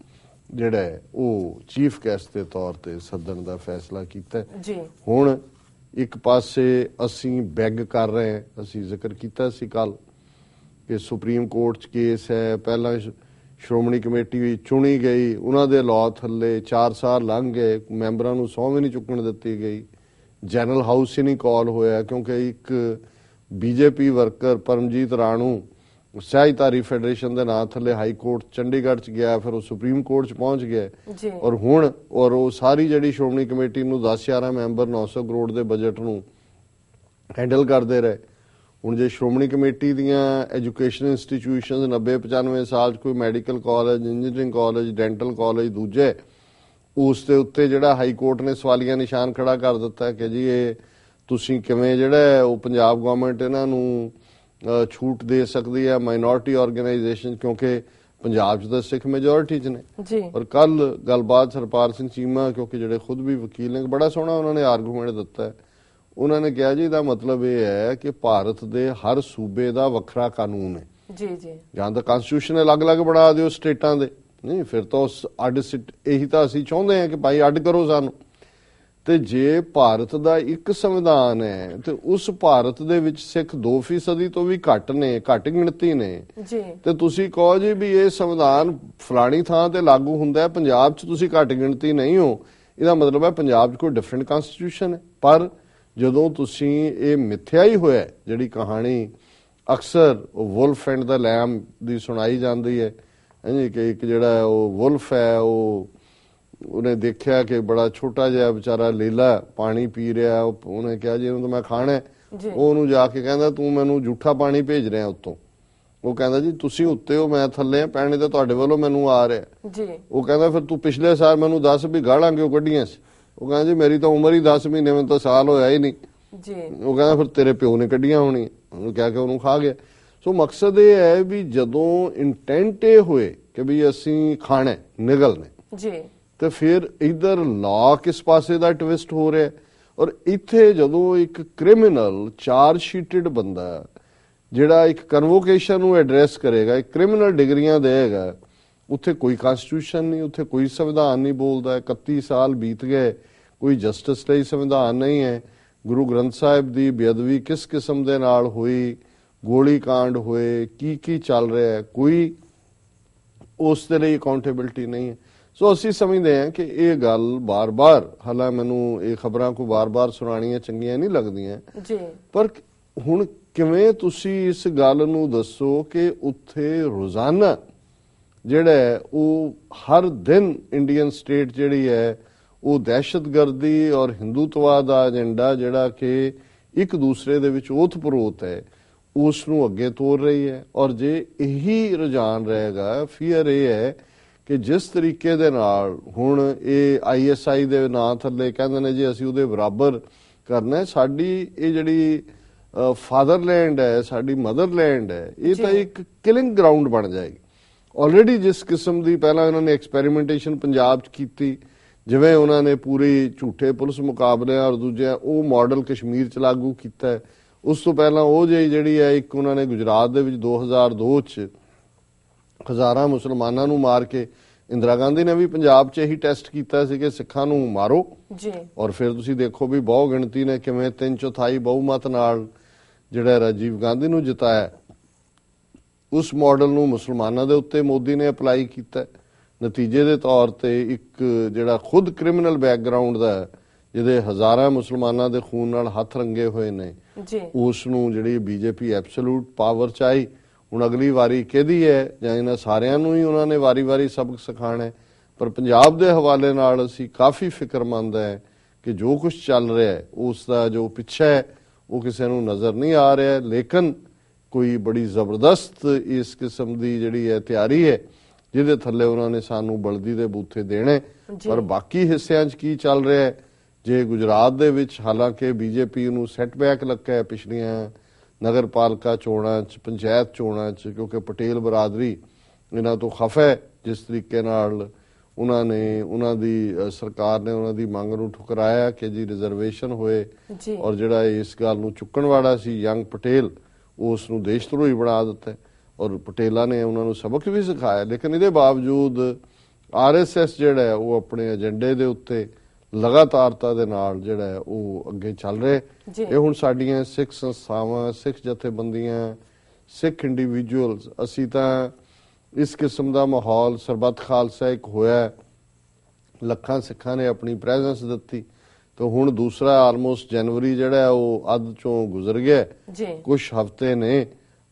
ਜਿਹੜਾ ਉਹ ਚੀਫ ਗੈਸਟ ਦੇ ਤੌਰ ਤੇ ਸੱਦਣ ਦਾ ਫੈਸਲਾ ਕੀਤਾ। ਜੀ। ਹੁਣ ਇੱਕ ਪਾਸੇ ਅਸੀਂ ਬੈਗ ਕਰ ਰਹੇ ਹਾਂ ਅਸੀਂ ਜ਼ਿਕਰ ਕੀਤਾ ਸੀ ਕੱਲ ਕਿ ਸੁਪਰੀਮ ਕੋਰਟ 'ਚ ਕੇਸ ਹੈ ਪਹਿਲਾਂ ਸ਼- ਸ਼੍ਰੋਮਣੀ ਕਮੇਟੀ ਵੀ ਚੁਣੀ ਗਈ ਉਹਨਾਂ ਦੇ ਲਾਅ ਥੱਲੇ 4 ਸਾਲ ਲੰਘ ਗਏ ਮੈਂਬਰਾਂ ਨੂੰ ਸਹੁੰ ਵੀ ਨਹੀਂ ਚੁੱਕਣ ਦਿੱਤੀ ਗਈ। ਜਨਰਲ ਹਾਊਸ ਹੀ ਨਹੀਂ ਕਾਲ ਹੋਇਆ ਕਿਉਂਕਿ ਇੱਕ BJP worker Paramjit Ranu Sahajdhari federation ਦੇ ਨਾਂ ਥੱਲੇ ਹਾਈ ਕੋਰਟ ਚੰਡੀਗੜ੍ਹ 'ਚ ਗਿਆ ਫਿਰ ਉਹ ਸੁਪਰੀਮ ਕੋਰਟ 'ਚ ਪਹੁੰਚ ਗਿਆ। ਔਰ ਹੁਣ ਔਰ ਉਹ ਸਾਰੀ ਜਿਹੜੀ ਸ਼੍ਰੋਮਣੀ ਕਮੇਟੀ ਨੂੰ 10 11 ਮੈਂਬਰ 900 ਕਰੋੜ ਦੇ ਬਜਟ ਨੂੰ ਹੈਂਡਲ ਕਰਦੇ ਰਹੇ। ਹੁਣ ਜੇ ਸ਼੍ਰੋਮਣੀ ਕਮੇਟੀ ਦੀਆਂ ਐਜੂਕੇਸ਼ਨ ਇੰਸਟੀਟਿਊਸ਼ਨਸ 90 95 ਸਾਲ 'ਚ ਕੋਈ medical college engineering college dental college ਦੂਜੇ ਉਸ ਦੇ ਉੱਤੇ ਜਿਹੜਾ ਹਾਈ ਕੋਰਟ ਨੇ ਸਵਾਲੀਆ ਨਿਸ਼ਾਨ ਖੜਾ ਕਰ ਦਿੱਤਾ ਕਿ ਜੀ ਇਹ ਤੁਸੀਂ ਕਿਵੇਂ ਜਿਹੜਾ ਉਹ ਪੰਜਾਬ ਗਵਰਨਮੈਂਟ ਇਹਨਾਂ ਨੂੰ ਛੂਟ ਦੇ ਸਕਦੀ ਹੈ ਮਾਈਨੋਰਿਟੀ ਆਰਗੇਨਾਈਜੇਸ਼ਨ ਕਿਉਂਕਿ ਪੰਜਾਬ 'ਚ ਤਾਂ ਸਿੱਖ ਮੈਜੋਰਿਟੀ 'ਚ ਨੇ। ਜੀ। ਔਰ ਕੱਲ ਗੱਲਬਾਤ ਸਰਪਾਲ ਸਿੰਘ ਚੀਮਾ ਕਿਉਂਕਿ ਜਿਹੜੇ ਖੁਦ ਵੀ ਵਕੀਲ ਨੇ ਬੜਾ ਸੋਹਣਾ ਉਹਨਾਂ ਨੇ ਆਰਗੂਮੈਂਟ ਦਿੱਤਾ ਹੈ। ਉਹਨਾਂ ਨੇ ਕਿਹਾ ਜੀ ਇਹਦਾ ਮਤਲਬ ਇਹ ਹੈ ਕਿ ਭਾਰਤ ਦੇ ਹਰ ਸੂਬੇ ਦਾ ਵੱਖਰਾ ਕਾਨੂੰਨ ਹੈ। ਜੀ ਜੀ। ਜਾਂ ਤਾਂ ਕਨਸਟੀਟਿਊਸ਼ਨ ਅਲੱਗ-ਅਲੱਗ ਬਣਾ ਦਿਓ ਸਟੇਟਾਂ ਦੇ। ਨਹੀਂ ਫਿਰ ਤਾਂ ਉਸ ਅੱਡ ਸਿਟ ਇਹੀ ਤਾਂ ਅਸੀਂ ਚਾਹੁੰਦੇ ਹਾਂ ਕਿ ਭਾਈ ਅੱਡ ਕਰੋ ਸਾਨੂੰ। ਤੇ ਜੇ ਭਾਰਤ ਦਾ ਇੱਕ ਸੰਵਿਧਾਨ ਹੈ ਤੇ ਉਸ ਭਾਰਤ ਦੇ ਵਿੱਚ ਸਿੱਖ 2% ਤੋਂ ਵੀ ਘੱਟ ਨੇ ਘੱਟ ਗਿਣਤੀ ਨੇ। ਜੀ। ਤੇ ਤੁਸੀਂ ਕਹੋ ਜੀ ਵੀ ਇਹ ਸੰਵਿਧਾਨ ਫਲਾਣੀ ਥਾਂ ਤੇ ਲਾਗੂ ਹੁੰਦਾ ਹੈ ਪੰਜਾਬ 'ਚ ਤੁਸੀਂ ਘੱਟ ਗਿਣਤੀ ਨਹੀਂ ਹੋ। ਇਹਦਾ ਮਤਲਬ ਹੈ ਪੰਜਾਬ 'ਚ ਕੋਈ ਡਿਫਰੈਂਟ ਕਨਸਟੀਟਿਊਸ਼ਨ ਹੈ। ਪਰ ਜਦੋਂ ਤੁਸੀਂ ਇਹ ਮਿੱਥਿਆ ਹੀ ਹੋਇਆ ਜਿਹੜੀ ਕਹਾਣੀ ਅਕਸਰ ਵੁਲਫ ਐਂਡ ਦਾ ਲੈਮ ਦੀ ਸੁਣਾਈ ਜਾਂਦੀ ਹੈ ਹਾਂਜੀ ਕਿ ਇੱਕ ਜਿਹੜਾ ਉਹ ਵੁਲਫ ਹੈ ਉਹ ਉਹਨੇ ਦੇਖਿਆ ਕਿ ਬੜਾ ਛੋਟਾ ਜਿਹਾ ਵਿਚਾਰਾ ਲੀਲਾ ਪਾਣੀ ਪੀ ਰਿਹਾ ਉਹ- ਉਹਨੇ ਕਿਹਾ ਜੀ ਇਹਨੂੰ ਤਾਂ ਮੈਂ ਖਾਣਾ। ਉਹ ਉਹਨੂੰ ਜਾ ਕੇ ਕਹਿੰਦਾ ਤੂੰ ਮੈਨੂੰ ਝੂਠਾ ਪਾਣੀ ਭੇਜ ਰਿਹਾ ਉੱਤੋਂ। ਉਹ ਕਹਿੰਦਾ ਜੀ ਤੁਸੀਂ ਉੱਤੇ ਹੋ ਮੈਂ ਥੱਲੇ ਆ ਪੈਣੇ ਤਾਂ ਤੁਹਾਡੇ ਵੱਲੋਂ ਮੈਨੂੰ ਆ ਰਿਹਾ ਜੀ। ਉਹ ਕਹਿੰਦਾ ਫਿਰ ਤੂੰ ਪਿਛਲੇ ਸਾਲ ਮੈਨੂੰ 10 ਵੀ ਗਾਲਾਂ ਕਿਉਂ ਕੱਢੀਆਂ ਸੀ ਉਹ ਕਹਿੰਦਾ ਜੀ ਮੇਰੀ ਤਾਂ ਉਮਰ ਹੀ 10 ਮਹੀਨੇ ਮੈਨੂੰ ਤਾਂ ਸਾਲ ਹੋਇਆ ਹੀ ਨਹੀਂ। ਜੀ। ਉਹ ਕਹਿੰਦਾ ਫਿਰ ਤੇਰੇ ਪਿਓ ਨੇ ਕੱਢੀਆਂ ਹੋਣੀਆਂ। ਉਹਨੂੰ ਕਹਿ ਕੇ ਉਹਨੂੰ ਖਾ ਗਿਆ। ਸੋ ਮਕਸਦ ਇਹ ਹੈ ਵੀ ਜਦੋਂ ਇੰਟੈਂਟ ਇਹ ਹੋਏ ਕਿ ਵੀ ਅਸੀਂ ਖਾਣਾ ਨਿਗਲਣਾ ਜੀ ਤੇ ਫਿਰ ਇਧਰ ਲਾ ਕਿਸ ਪਾਸੇ ਦਾ ਟਵਿਸਟ ਹੋ ਰਿਹਾ? ਔਰ ਇੱਥੇ ਜਦੋਂ ਇੱਕ ਕ੍ਰਿਮੀਨਲ ਚਾਰਜ ਸ਼ੀਟਡ ਬੰਦਾ ਜਿਹੜਾ ਇੱਕ ਕਨਵੋਕੇਸ਼ਨ ਨੂੰ ਐਡਰੈਸ ਕਰੇਗਾ ਇੱਕ ਕ੍ਰਿਮੀਨਲ ਡਿਗਰੀਆਂ ਦੇਗਾ ਉੱਥੇ ਕੋਈ ਕਨਸਟੀਟਿਊਸ਼ਨ ਨਹੀਂ ਉੱਥੇ ਕੋਈ ਸੰਵਿਧਾਨ ਨਹੀਂ ਬੋਲਦਾ 31 ਸਾਲ ਬੀਤ ਗਏ ਕੋਈ ਜਸਟਿਸ ਲਈ ਸੰਵਿਧਾਨ ਨਹੀਂ ਹੈ ਗੁਰੂ ਗ੍ਰੰਥ ਸਾਹਿਬ ਦੀ ਬੇਅਦਬੀ ਕਿਸ ਕਿਸਮ ਦੇ ਨਾਲ ਹੋਈ ਗੋਲੀ ਕਾਂਡ ਹੋਏ ਕੀ ਕੀ ਚੱਲ ਰਿਹਾ ਹੈ ਕੋਈ ਉਸ ਦੇ ਲਈ ਅਕਾਊਂਟੇਬਿਲਟੀ ਨਹੀਂ ਹੈ। ਸੋ ਅਸੀਂ ਸਮਝਦੇ ਹਾਂ ਕਿ ਇਹ ਗੱਲ ਬਾਰ-ਬਾਰ ਹਾਲਾਂ ਮੈਨੂੰ ਇਹ ਖਬਰਾਂ ਕੋ ਬਾਰ-ਬਾਰ ਸੁਣਾਉਣੀਆਂ ਚੰਗੀਆਂ ਨਹੀਂ ਲੱਗਦੀਆਂ। ਜੀ। ਪਰ ਹੁਣ ਕਿਵੇਂ ਤੁਸੀਂ ਇਸ ਗੱਲ ਨੂੰ ਦੱਸੋ ਕਿ ਉੱਥੇ ਰੋਜ਼ਾਨਾ ਜਿਹੜਾ ਉਹ ਹਰ ਦਿਨ ਇੰਡੀਅਨ ਸਟੇਟ ਜਿਹੜੀ ਹੈ ਉਹ ਦਹਿਸ਼ਤਗਰਦੀ ਔਰ ਹਿੰਦੂਤਵਾ ਦਾ ਏਜੰਡਾ ਜਿਹੜਾ ਕਿ ਇੱਕ ਦੂਸਰੇ ਦੇ ਵਿੱਚ ਓਤ-ਪ੍ਰੋਤ ਹੈ। ਉਸ ਨੂੰ ਅੱਗੇ ਤੋਰ ਰਹੀ ਹੈ। ਔਰ ਜੇ ਇਹੀ ਰੁਝਾਨ ਰਹੇਗਾ ਫਿਰ ਇਹ ਹੈ ਕਿ ਜਿਸ ਤਰੀਕੇ ਦੇ ਨਾਲ ਹੁਣ ਇਹ ਆਈਐਸਆਈ ਦੇ ਨਾਂ ਥੱਲੇ ਕਹਿੰਦੇ ਨੇ ਜੀ ਅਸੀਂ ਉਹਦੇ ਬਰਾਬਰ ਕਰਨਾ ਸਾਡੀ ਇਹ ਜਿਹੜੀ ਫਾਦਰਲੈਂਡ ਹੈ ਸਾਡੀ ਮਦਰਲੈਂਡ ਹੈ ਇਹ ਤਾਂ। ਇੱਕ ਕਿਲਿੰਗ ਗਰਾਊਂਡ ਬਣ ਜਾਏਗੀ। ਆਲਰੇਡੀ ਜਿਸ ਕਿਸਮ ਦੀ ਪਹਿਲਾਂ ਇਹਨਾਂ ਨੇ ਐਕਸਪੈਰੀਮੈਂਟੇਸ਼ਨ ਪੰਜਾਬ 'ਚ ਕੀਤੀ ਜਿਵੇਂ ਉਹਨਾਂ ਨੇ ਪੂਰੀ ਝੂਠੇ ਪੁਲਿਸ ਮੁਕਾਬਲਿਆਂ ਔਰ ਦੂਜਿਆਂ ਉਹ ਮਾਡਲ ਕਸ਼ਮੀਰ 'ਚ ਲਾਗੂ ਕੀਤਾ ਹੈ। ਉਸ ਤੋਂ ਪਹਿਲਾਂ ਉਹ ਜਿਹੀ ਜਿਹੜੀ ਹੈ ਇੱਕ ਉਹਨਾਂ ਨੇ ਗੁਜਰਾਤ ਦੇ ਵਿੱਚ 2002 'ਚ ਹਜ਼ਾਰਾਂ ਮੁਸਲਮਾਨਾਂ ਨੂੰ ਮਾਰ ਕੇ ਇੰਦਰਾ ਗਾਂਧੀ ਨੇ ਵੀ ਪੰਜਾਬ 'ਚ ਇਹੀ ਟੈਸਟ ਕੀਤਾ ਸੀ ਕਿ ਸਿੱਖਾਂ ਨੂੰ ਮਾਰੋ। ਜੀ। ਔਰ ਫਿਰ ਤੁਸੀਂ ਦੇਖੋ ਵੀ ਬਹੁ ਗਿਣਤੀ ਨੇ ਕਿਵੇਂ ਤਿੰਨ ਚੌਥਾਈ ਬਹੁਮਤ ਨਾਲ ਜਿਹੜਾ ਰਾਜੀਵ ਗਾਂਧੀ ਨੂੰ ਜਿਤਾਇਆ। ਉਸ ਮਾਡਲ ਨੂੰ ਮੁਸਲਮਾਨਾਂ ਦੇ ਉੱਤੇ ਮੋਦੀ ਨੇ ਅਪਲਾਈ ਕੀਤਾ। ਨਤੀਜੇ ਦੇ ਤੌਰ ਤੇ ਇੱਕ ਜਿਹੜਾ ਖੁਦ ਕ੍ਰਿਮੀਨਲ ਬੈਕਗ੍ਰਾਉਂਡ ਦਾ ਜਿਹਦੇ ਹਜ਼ਾਰਾਂ ਮੁਸਲਮਾਨਾਂ ਦੇ ਖੂਨ ਨਾਲ ਹੱਥ ਰੰਗੇ ਹੋਏ ਨੇ। ਜੀ। ਉਸ ਨੂੰ ਜਿਹੜੀ ਬੀਜੇਪੀ ਐਬਸੋਲੂਟ ਪਾਵਰ ਚ ਆਈ ਹੁਣ ਅਗਲੀ ਵਾਰੀ ਕਿਹਦੀ ਹੈ? ਜਾਂ ਇਹਨਾਂ ਸਾਰਿਆਂ ਨੂੰ ਹੀ ਉਹਨਾਂ ਨੇ ਵਾਰੀ-ਵਾਰੀ ਸਬਕ ਸਿਖਾਣਾ ਹੈ। ਪਰ ਪੰਜਾਬ ਦੇ ਹਵਾਲੇ ਨਾਲ ਅਸੀਂ ਕਾਫੀ ਫਿਕਰਮੰਦ ਹੈ ਕਿ ਜੋ ਕੁਝ ਚੱਲ ਰਿਹਾ ਹੈ ਉਸ ਦਾ ਜੋ ਪਿੱਛਾ ਹੈ ਉਹ ਕਿਸੇ ਨੂੰ ਨਜ਼ਰ ਨਹੀਂ ਆ ਰਿਹਾ। ਲੇਕਿਨ ਕੋਈ ਬੜੀ ਜ਼ਬਰਦਸਤ ਇਸ ਕਿਸਮ ਦੀ ਜਿਹੜੀ ਹੈ ਤਿਆਰੀ ਹੈ ਜਿਹਦੇ ਥੱਲੇ ਉਹਨਾਂ ਨੇ ਸਾਨੂੰ ਬਲਦੀ ਦੇ ਬੂਥੇ ਦੇਣੇ। ਪਰ ਬਾਕੀ ਹਿੱਸਿਆਂ 'ਚ ਕੀ ਚੱਲ ਰਿਹਾ ਹੈ? ਜੇ ਗੁਜਰਾਤ ਦੇ ਵਿੱਚ ਹਾਲਾਂਕਿ ਬੀਜੇਪੀ ਨੂੰ ਸੈਟਬੈਕ ਲੱਗਾ ਹੈ ਪਿਛਲੀਆਂ ਨਗਰਪਾਲਿਕਾ ਚੋਣਾਂ 'ਚ ਪੰਚਾਇਤ ਚੋਣਾਂ 'ਚ ਕਿਉਂਕਿ ਪਟੇਲ ਬਰਾਦਰੀ ਇਹਨਾਂ ਤੋਂ ਖਫਾ ਹੈ ਜਿਸ ਤਰੀਕੇ ਨਾਲ ਉਹਨਾਂ ਨੇ ਉਹਨਾਂ ਦੀ ਸਰਕਾਰ ਨੇ ਉਹਨਾਂ ਦੀ ਮੰਗ ਨੂੰ ਠੁਕਰਾਇਆ ਕਿ ਜੀ ਰਿਜ਼ਰਵੇਸ਼ਨ ਹੋਏ ਔਰ ਜਿਹੜਾ ਇਸ ਗੱਲ ਨੂੰ ਚੁੱਕਣ ਵਾਲਾ ਸੀ ਯੰਗ ਪਟੇਲ ਉਸ ਨੂੰ ਦੇਸ਼ ਧਰੋਹੀ ਬਣਾ ਦਿੱਤਾ। ਔਰ ਪਟੇਲਾਂ ਨੇ ਉਹਨਾਂ ਨੂੰ ਸਬਕ ਵੀ ਸਿਖਾਇਆ ਲੇਕਿਨ ਇਹਦੇ ਬਾਵਜੂਦ ਆਰਐਸਐਸ ਜਿਹੜਾ ਹੈ ਉਹ ਆਪਣੇ ਏਜੰਡੇ ਦੇ ਉੱਤੇ ਲਗਾਤਾਰਤਾ ਦੇ ਨਾਲ ਜਿਹੜਾ ਉਹ ਅੱਗੇ ਚੱਲ ਰਿਹਾ। ਇਹ ਹੁਣ ਸਾਡੀਆਂ ਸਿੱਖ ਸੰਸਥਾਵਾਂ ਸਿੱਖ ਜਥੇਬੰਦੀਆਂ ਸਿੱਖ ਇੰਡੀਵਿਜੂਅਲਸ ਅਸੀਂ ਤਾਂ ਇਸ ਕਿਸਮ ਦਾ ਮਾਹੌਲ ਸਰਬੱਤ ਖਾਲਸਾ ਇੱਕ ਹੋਇਆ। ਲੱਖਾਂ ਸਿੱਖਾਂ ਨੇ ਆਪਣੀ ਪ੍ਰੈਜ਼ੈਂਸ ਦਿੱਤੀ ਤੇ ਹੁਣ ਦੂਸਰਾ ਆਲਮੋਸਟ ਜਨਵਰੀ ਜਿਹੜਾ ਉਹ ਅੱਧ ਚੋਂ ਗੁਜ਼ਰ ਗਿਆ। ਜੀ ਕੁਝ ਹਫ਼ਤੇ ਨੇ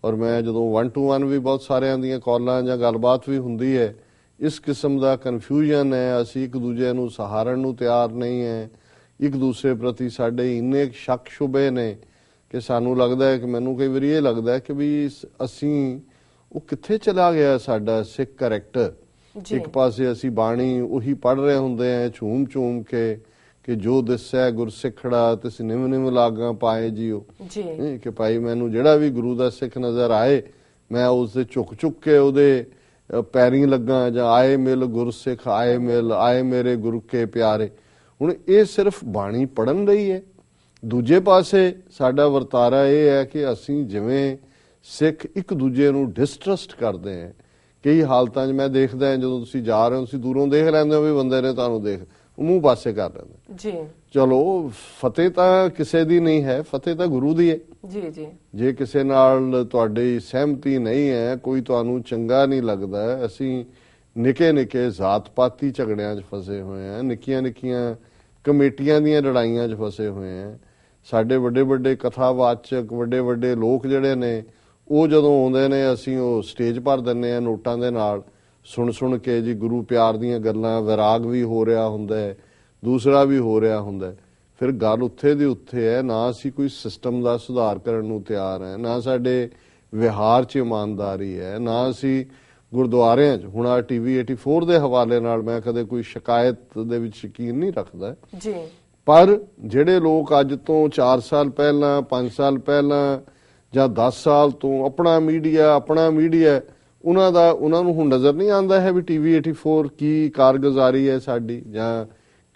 ਔਰ ਮੈਂ ਜਦੋਂ 1 ਟੂ 1 ਵੀ ਬਹੁਤ ਸਾਰਿਆਂ ਦੀਆਂ ਕਾਲਾਂ ਜਾਂ ਗੱਲਬਾਤ ਵੀ ਹੁੰਦੀ ਹੈ ਇਸ ਕਿਸਮ ਦਾ ਕਨਫਿਊਜ਼ਨ ਹੈ ਅਸੀਂ ਇੱਕ ਦੂਜੇ ਨੂੰ ਸਹਾਰਨ ਨੂੰ ਤਿਆਰ ਨਹੀਂ ਹੈ। ਇੱਕ ਦੂਸਰੇ ਪ੍ਰਤੀ ਸਾਡੇ ਇੰਨੇ ਸ਼ੱਕ ਸ਼ੁਬੇ ਨੇ ਕਿ ਸਾਨੂੰ ਲੱਗਦਾ ਹੈ ਕਿ ਮੈਨੂੰ ਕਈ ਵਾਰੀ ਇਹ ਲੱਗਦਾ ਹੈ ਕਿ ਵੀ ਅਸੀਂ ਉਹ ਕਿੱਥੇ ਚਲਾ ਗਿਆ ਸਾਡਾ ਸਿੱਖ ਕਰੈਕਟਰ ਇੱਕ ਪਾਸੇ ਅਸੀਂ ਬਾਣੀ ਉਹੀ ਪੜ ਰਹੇ ਹੁੰਦੇ ਆ ਝੂਮ ਝੂਮ ਕੇ ਕਿ ਜੋ ਦਿਸੈ ਗੁਰਸਿੱਖੜਾ ਤਿਸ ਨਿਮ ਨਿਮ ਲਾਗਾਂ ਪਾਏ ਜੀਓ। ਜੀ। ਕਿ ਭਾਈ ਮੈਨੂੰ ਜਿਹੜਾ ਵੀ ਗੁਰੂ ਦਾ ਸਿੱਖ ਨਜ਼ਰ ਆਏ ਮੈਂ ਉਸ ਦੇ ਝੁਕ ਝੁਕ ਕੇ ਉਹਦੇ ਪੈਰੀਂ ਲੱਗਾ ਜਾਂ ਆਏ ਮਿਲ ਗੁਰਸਿੱਖ ਆਏ ਮਿਲ ਆਏ ਮੇਰੇ ਗੁਰੂ ਕੇ ਪਿਆਰੇ। ਹੁਣ ਇਹ ਸਿਰਫ ਬਾਣੀ ਪੜਨ ਲਈ ਹੈ। ਦੂਜੇ ਪਾਸੇ ਸਾਡਾ ਵਰਤਾਰਾ ਇਹ ਹੈ ਕਿ ਅਸੀਂ ਜਿਵੇਂ ਸਿੱਖ ਇੱਕ ਦੂਜੇ ਨੂੰ ਡਿਸਟਰਸਟ ਕਰਦੇ ਹਾਂ। ਕਈ ਹਾਲਤਾਂ 'ਚ ਮੈਂ ਦੇਖਦਾ ਹਾਂ ਜਦੋਂ ਤੁਸੀਂ ਜਾ ਰਹੇ ਹੋ ਤੁਸੀਂ ਦੂਰੋਂ ਦੇਖ ਲੈਂਦੇ ਹੋ ਵੀ ਬੰਦੇ ਨੇ ਤੁਹਾਨੂੰ ਦੇਖ ਮੂੰਹ ਪਾਸੇ ਕਰ ਲੈਂਦੇ। ਜੀ। ਚਲੋ ਫਤਿਹ ਤਾਂ ਕਿਸੇ ਦੀ ਨਹੀਂ ਹੈ ਫਤਿਹ ਤਾਂ ਗੁਰੂ ਦੀ ਹੈ। ਜੀ ਜੀ। ਜੇ ਕਿਸੇ ਨਾਲ ਤੁਹਾਡੀ ਸਹਿਮਤੀ ਨਹੀਂ ਹੈ, ਕੋਈ ਤੁਹਾਨੂੰ ਚੰਗਾ ਨਹੀਂ ਲੱਗਦਾ, ਅਸੀਂ ਨਿੱਕੇ ਨਿੱਕੇ ਜ਼ਾਤ ਪਾਤੀ ਝਗੜਿਆਂ 'ਚ ਫਸੇ ਹੋਏ ਆ ਨਿੱਕੀਆਂ ਨਿੱਕੀਆਂ ਕਮੇਟੀਆਂ ਦੀਆਂ ਲੜਾਈਆਂ 'ਚ ਫਸੇ ਹੋਏ ਆ ਸਾਡੇ ਵੱਡੇ ਵੱਡੇ ਕਥਾਵਾਚਕ ਵੱਡੇ ਵੱਡੇ ਲੋਕ ਜਿਹੜੇ ਨੇ, ਉਹ ਜਦੋਂ ਆਉਂਦੇ ਨੇ, ਅਸੀਂ ਉਹ ਸਟੇਜ ਭਰ ਦਿੰਨੇ ਆ ਨੋਟਾਂ ਦੇ ਨਾਲ। ਸੁਣ ਸੁਣ ਕੇ ਜੀ ਗੁਰੂ ਪਿਆਰ ਦੀਆਂ ਗੱਲਾਂ, ਵਿਰਾਗ ਵੀ ਹੋ ਰਿਹਾ ਹੁੰਦਾ ਹੈ, ਦੂਸਰਾ ਵੀ ਹੋ ਰਿਹਾ ਹੁੰਦਾ ਹੈ। ਫਿਰ ਗੱਲ ਉੱਥੇ ਦੀ ਉੱਥੇ ਹੈ ਨਾ ਅਸੀਂ ਕੋਈ ਸਿਸਟਮ ਦਾ ਸੁਧਾਰ ਕਰਨ ਨੂੰ ਤਿਆਰ ਹੈ ਨਾ ਸਾਡੇ ਵਿਹਾਰ 'ਚ ਇਮਾਨਦਾਰੀ ਹੈ ਨਾ ਅਸੀਂ ਗੁਰਦੁਆਰਿਆਂ 'ਚ। ਹੁਣ ਆ ਟੀਵੀ 84 ਦੇ ਹਵਾਲੇ ਨਾਲ ਮੈਂ ਕਦੇ ਕੋਈ ਸ਼ਿਕਾਇਤ ਦੇ ਵਿੱਚ ਯਕੀਨ ਨਹੀਂ ਰੱਖਦਾ। ਜੀ। ਪਰ ਜਿਹੜੇ ਲੋਕ ਅੱਜ ਤੋਂ 4 ਸਾਲ ਪਹਿਲਾਂ 5 ਸਾਲ ਪਹਿਲਾਂ ਜਾਂ 10 ਸਾਲ ਤੋਂ ਆਪਣਾ ਮੀਡੀਆ ਆਪਣਾ ਮੀਡੀਆ ਉਹਨਾਂ ਦਾ ਉਹਨਾਂ ਨੂੰ ਹੁਣ ਨਜ਼ਰ ਨਹੀਂ ਆਉਂਦਾ ਹੈ ਵੀ ਟੀਵੀ 84 ਕੀ ਕਾਰਗੁਜ਼ਾਰੀ ਹੈ ਸਾਡੀ ਜਾਂ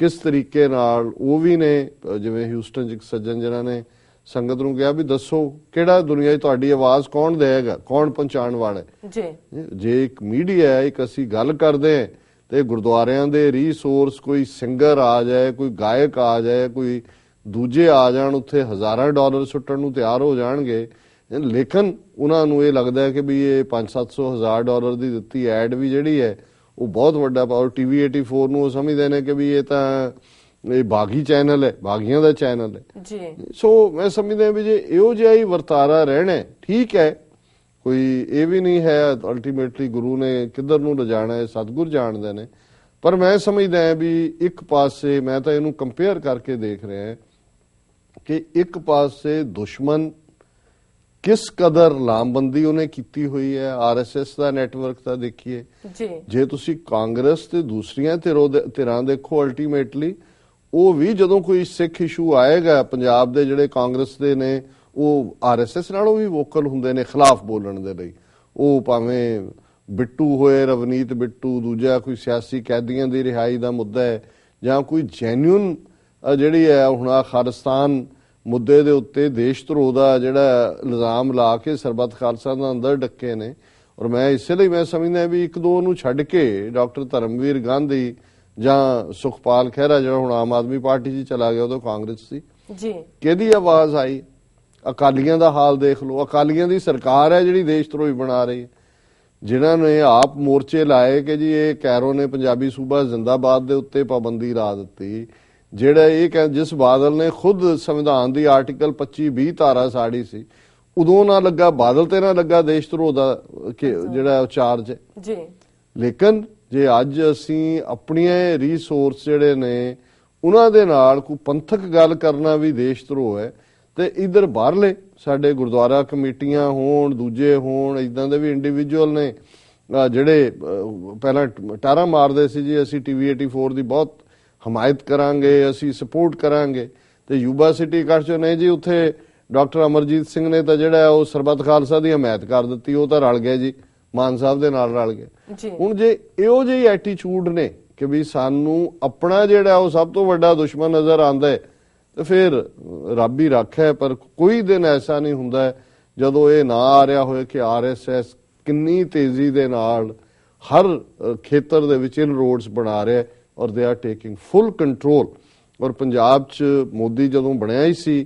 ਕਿਸ ਤਰੀਕੇ ਨਾਲ ਉਹ ਵੀ ਨੇ ਜਿਵੇਂ ਹਿਊਸਟਨ ਚ ਇੱਕ ਸੱਜਣ ਜਿਹਨਾਂ ਨੇ ਸੰਗਤ ਨੂੰ ਕਿਹਾ ਵੀ ਦੱਸੋ ਕਿਹੜਾ ਦੁਨੀਆ 'ਚ ਤੁਹਾਡੀ ਆਵਾਜ਼ ਕੌਣ ਦੇਵੇਗਾ ਕੌਣ ਪਹੁੰਚਾਉਣ ਵਾਲਾ ਜੀ। ਜੇ ਇੱਕ ਮੀਡੀਆ ਹੈ ਇੱਕ ਅਸੀਂ ਗੱਲ ਕਰਦੇ ਹਾਂ ਤੇ ਗੁਰਦੁਆਰਿਆਂ ਦੇ ਰੀਸੋਰਸ ਕੋਈ ਸਿੰਗਰ ਆ ਜਾਏ ਕੋਈ ਗਾਇਕ ਆ ਜਾਏ ਕੋਈ ਦੂਜੇ ਆ ਜਾਣ ਉੱਥੇ ਹਜ਼ਾਰਾਂ ਡਾਲਰ ਸੁੱਟਣ ਨੂੰ ਤਿਆਰ ਹੋ ਜਾਣਗੇ। ਲੇਕਿਨ ਉਹਨਾਂ ਨੂੰ ਇਹ ਲੱਗਦਾ ਹੈ ਕਿ ਵੀ ਇਹ 5-700 ਹਜ਼ਾਰ ਡਾਲਰ ਦੀ ਦਿੱਤੀ ਐਡ ਵੀ ਜਿਹੜੀ ਹੈ ਉਹ ਬਹੁਤ ਵੱਡਾ ਪਾਵਰ ਟੀਵੀ 84 ਨੂੰ ਉਹ ਸਮਝਦੇ ਨੇ ਕਿ ਵੀ ਇਹ ਤਾਂ ਇਹ ਬਾਗੀ ਚੈਨਲ ਹੈ ਬਾਗੀਆਂ ਦਾ ਚੈਨਲ ਹੈ। ਜੀ। ਸੋ ਮੈਂ ਸਮਝਦਾ ਵੀ ਜੇ ਇਹੋ ਜਿਹਾ ਹੀ ਵਰਤਾਰਾ ਰਹਿਣਾ ਠੀਕ ਹੈ ਕੋਈ ਇਹ ਵੀ ਨਹੀਂ ਹੈ ਅਲਟੀਮੇਟਲੀ ਗੁਰੂ ਨੇ ਕਿੱਧਰ ਨੂੰ ਲਿਜਾਣਾ ਹੈ ਸਤਿਗੁਰ ਜਾਣਦੇ ਨੇ। ਪਰ ਮੈਂ ਸਮਝਦਾ ਹਾਂ ਵੀ ਇੱਕ ਪਾਸੇ ਮੈਂ ਤਾਂ ਇਹਨੂੰ ਕੰਪੇਅਰ ਕਰਕੇ ਦੇਖ ਰਿਹਾ ਹਾਂ ਕਿ ਇੱਕ ਪਾਸੇ ਦੁਸ਼ਮਣ ਕਿਸ ਕਦਰ ਲਾਮਬੰਦੀ ਉਹਨੇ ਕੀਤੀ ਹੋਈ ਹੈ? ਆਰਐਸਐਸ ਦਾ ਨੈਟਵਰਕ ਤਾਂ ਦੇਖੀਏ। ਜੀ। ਜੇ ਤੁਸੀਂ ਕਾਂਗਰਸ ਤੇ ਦੂਸਰੀਆਂ ਧਿਰੋ ਦੇ- ਦੇਖੋ ਅਲਟੀਮੇਟਲੀ ਉਹ ਵੀ ਜਦੋਂ ਕੋਈ ਸਿੱਖ ਇਸ਼ੂ ਆਏਗਾ ਪੰਜਾਬ ਦੇ ਜਿਹੜੇ ਕਾਂਗਰਸ ਦੇ ਨੇ ਉਹ ਆਰਐਸਐਸ ਨਾਲੋਂ ਵੀ ਵੋਕਲ ਹੁੰਦੇ ਨੇ ਖਿਲਾਫ ਬੋਲਣ ਦੇ ਲਈ। ਉਹ ਭਾਵੇਂ ਬਿੱਟੂ ਹੋਏ ਰਵਨੀਤ ਬਿੱਟੂ ਦੂਜਾ ਕੋਈ ਸਿਆਸੀ ਕੈਦੀਆਂ ਦੀ ਰਿਹਾਈ ਦਾ ਮੁੱਦਾ ਹੈ ਜਾਂ ਕੋਈ ਜੈਨੂਇਨ ਜਿਹੜੀ ਹੈ ਹੁਣ ਆ ਖਾਲਿਸਤਾਨ ਮੁੱਦੇ ਦੇ ਉੱਤੇ ਦੇਸ਼ ਧਰੋਹ ਦਾ ਜਿਹੜਾ ਇਲਜ਼ਾਮ ਲਾ ਕੇ ਸਰਬੱਤ ਖਾਲਸਾ ਦਾ ਅੰਦਰ ਡੱਕੇ ਨੇ। ਔਰ ਮੈਂ ਇਸੇ ਲਈ ਮੈਂ ਸਮਝਦਾ ਵੀ ਇੱਕ ਦੋ ਨੂੰ ਛੱਡ ਕੇ ਡਾਕਟਰ ਧਰਮਵੀਰ ਗਾਂਧੀ ਜਾਂ ਸੁਖਪਾਲ ਖਹਿਰਾ ਜਿਹੜਾ ਹੁਣ ਆਮ ਆਦਮੀ ਪਾਰਟੀ 'ਚ ਚਲਾ ਗਿਆ ਉਦੋਂ ਕਾਂਗਰਸ ਸੀ। ਜੀ। ਕਿਹਦੀ ਆਵਾਜ਼ ਆਈ? ਅਕਾਲੀਆਂ ਦਾ ਹਾਲ ਦੇਖ ਲਓ। ਅਕਾਲੀਆਂ ਦੀ ਸਰਕਾਰ ਹੈ ਜਿਹੜੀ ਦੇਸ਼ ਧਰੋਹੀ ਬਣਾ ਰਹੀ ਹੈ। ਜਿਨ੍ਹਾਂ ਨੇ ਆਪ ਮੋਰਚੇ ਲਾਏ ਕਿ ਜੀ ਇਹ ਕੈਰੋ ਨੇ ਪੰਜਾਬੀ ਸੂਬਾ ਜ਼ਿੰਦਾਬਾਦ ਦੇ ਉੱਤੇ ਪਾਬੰਦੀ ਲਾ ਦਿੱਤੀ। ਜਿਹੜਾ ਇਹ ਕਹਿ ਜਿਸ ਬਾਦਲ ਨੇ ਖੁਦ ਸੰਵਿਧਾਨ ਦੀ ਆਰਟੀਕਲ 25 20 ਧਾਰਾ ਸਾੜੀ ਸੀ ਉਦੋਂ ਨਾ ਲੱਗਾ ਬਾਦਲ ਤੇ ਨਾ ਲੱਗਾ ਦੇਸ਼ ਧਰੋਹ ਦਾ ਕਿ ਜਿਹੜਾ ਚਾਰਜ ਹੈ। ਜੀ। ਲੇਕਿਨ ਜੇ ਅੱਜ ਅਸੀਂ ਆਪਣੀਆਂ ਰਿਸੋਰਸ ਜਿਹੜੇ ਨੇ ਉਹਨਾਂ ਦੇ ਨਾਲ ਕੋਈ ਪੰਥਕ ਗੱਲ ਕਰਨਾ ਵੀ ਦੇਸ਼ ਧਰੋਹ ਹੈ ਤੇ ਇਧਰ ਬਾਹਰਲੇ ਸਾਡੇ ਗੁਰਦੁਆਰਾ ਕਮੇਟੀਆਂ ਹੋਣ ਦੂਜੇ ਹੋਣ ਇਦਾਂ ਦੇ ਵੀ ਇੰਡੀਵਿਜੂਅਲ ਨੇ ਜਿਹੜੇ ਪਹਿਲਾਂ ਟਾਰਾ ਮਾਰਦੇ ਸੀ ਜੀ ਅਸੀਂ ਟੀਵੀ 84 ਦੀ ਬਹੁਤ ਹਮਾਇਤ ਕਰਾਂਗੇ ਅਸੀਂ ਸਪੋਰਟ ਕਰਾਂਗੇ। ਤੇ ਯੂਬਾ ਸਿਟੀ ਚੋਂ ਨਹੀਂ ਜੀ ਉੱਥੇ ਡਾਕਟਰ ਅਮਰਜੀਤ ਸਿੰਘ ਨੇ ਤਾਂ ਜਿਹੜਾ ਉਹ ਸਰਬੱਤ ਖਾਲਸਾ ਦੀ ਹਮਾਇਤ ਕਰ ਦਿੱਤੀ ਉਹ ਤਾਂ ਰਲ ਗਏ ਜੀ ਮਾਨ ਸਾਹਿਬ ਦੇ ਨਾਲ ਰਲ ਜੀ। ਹੁਣ ਜੇ ਇਹੋ ਜਿਹੀ ਐਟੀਟਿਊਡ ਨੇ ਕਿ ਵੀ ਸਾਨੂੰ ਆਪਣਾ ਜਿਹੜਾ ਉਹ ਸਭ ਤੋਂ ਵੱਡਾ ਦੁਸ਼ਮਣ ਨਜ਼ਰ ਆਂਦਾ ਹੈ ਤੇ ਫਿਰ ਰੱਬ ਹੀ ਰੱਖੇ ਪਰ ਕੋਈ ਦਿਨ ਐਸਾ ਨਹੀਂ ਹੁੰਦਾ ਜਦੋਂ ਇਹ ਨਾ ਆ ਰਿਹਾ ਹੋਏ ਕਿ ਆਰਐਸਐਸ ਕਿੰਨੀ ਤੇਜ਼ੀ ਦੇ ਨਾਲ ਹਰ ਖੇਤਰ ਦੇ ਵਿੱਚ ਇਨ ਰੋਡਸ ਬਣਾ ਰਿਹਾ ਹੈ। ਔਰ they are taking full control ਔਰ ਪੰਜਾਬ 'ਚ ਮੋਦੀ ਜਦੋਂ ਬਣਿਆ ਹੀ ਸੀ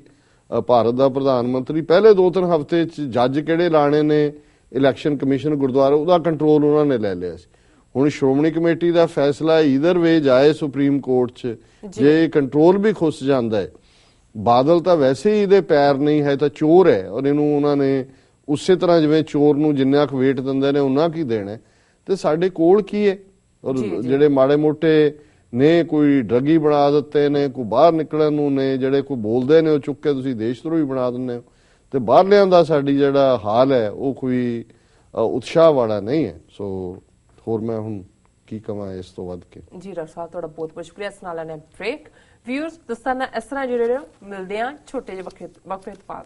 ਭਾਰਤ ਦਾ ਪ੍ਰਧਾਨ ਮੰਤਰੀ ਪਹਿਲੇ 2-3 ਹਫ਼ਤੇ 'ਚ ਜੱਜ ਕਿਹੜੇ ਲਾਣੇ ਨੇ ਇਲੈਕਸ਼ਨ ਕਮਿਸ਼ਨ ਗੁਰਦੁਆਰਾ ਉਹਦਾ ਕੰਟਰੋਲ ਉਹਨਾਂ ਨੇ ਲੈ ਲਿਆ ਸੀ। ਹੁਣ ਸ਼੍ਰੋਮਣੀ ਕਮੇਟੀ ਦਾ ਫੈਸਲਾ ਈਦਰ ਵੇ ਜਾਏ ਸੁਪਰੀਮ ਕੋਰਟ 'ਚ ਜੇ। ਕੰਟਰੋਲ ਵੀ ਖੁੱਸ ਜਾਂਦਾ ਹੈ। ਬਾਦਲ ਤਾਂ ਵੈਸੇ ਹੀ ਇਹਦੇ ਪੈਰ ਨਹੀਂ ਹੈ ਤਾਂ ਚੋਰ ਹੈ। ਔਰ ਇਹਨੂੰ ਉਹਨਾਂ ਨੇ ਉਸੇ ਤਰ੍ਹਾਂ ਜਿਵੇਂ ਚੋਰ ਨੂੰ ਜਿੰਨਾ ਕੁ ਵੇਟ ਦਿੰਦੇ ਨੇ ਉਹਨਾਂ ਕੀ ਦੇਣਾ। ਤੇ ਸਾਡੇ ਕੋਲ ਕੀ ਹੈ? ਔਰ। ਜਿਹੜੇ ਮਾੜੇ ਮੋਟੇ ਨੇ ਕੋਈ ਡਰਗੀ ਬਣਾ ਦਿੱਤੇ ਨੇ ਕੋਈ ਬਾਹਰ ਨਿਕਲਣ ਨੂੰ ਨੇ ਜਿਹੜੇ ਕੋਈ ਬੋਲਦੇ ਨੇ ਉਹ ਚੁੱਕ ਕੇ ਤੁਸੀਂ ਦੇਸ਼ ਧਰੋਹੀ ਬਣਾ ਦਿੰਦੇ ਹੋ। ਤੇ ਬਾਹਰਲਿਆਂ ਦਾ ਸਾਡੀ ਜਿਹੜਾ ਹਾਲ ਹੈ ਉਹ ਕੋਈ ਉਤਸ਼ਾਹ ਵਾਲਾ ਨਹੀਂ ਹੈ। ਸੋ ਹੋਰ ਮੈਂ ਹੁਣ ਕੀ ਕਵਾਂ ਇਸ ਤੋਂ ਵੱਧ ਕੇ? ਜੀ ਸਾਹਿਬ ਤੁਹਾਡਾ ਬਹੁਤ ਬਹੁਤ ਸ਼ੁਕਰੀਆ। ਇਸ ਨਾਲ ਨੇ ਬ੍ਰੇਕ ਵਿਊਅਰਸ ਦਸਤਾਨਾ ਇਸ ਤਰ੍ਹਾਂ ਜੁੜੇ ਰਹੋ। ਮਿਲਦੇ ਹਾਂ ਛੋਟੇ ਜਿਹੇ ਵਕਫੇ ਵਕਫੇ ਬਾਅਦ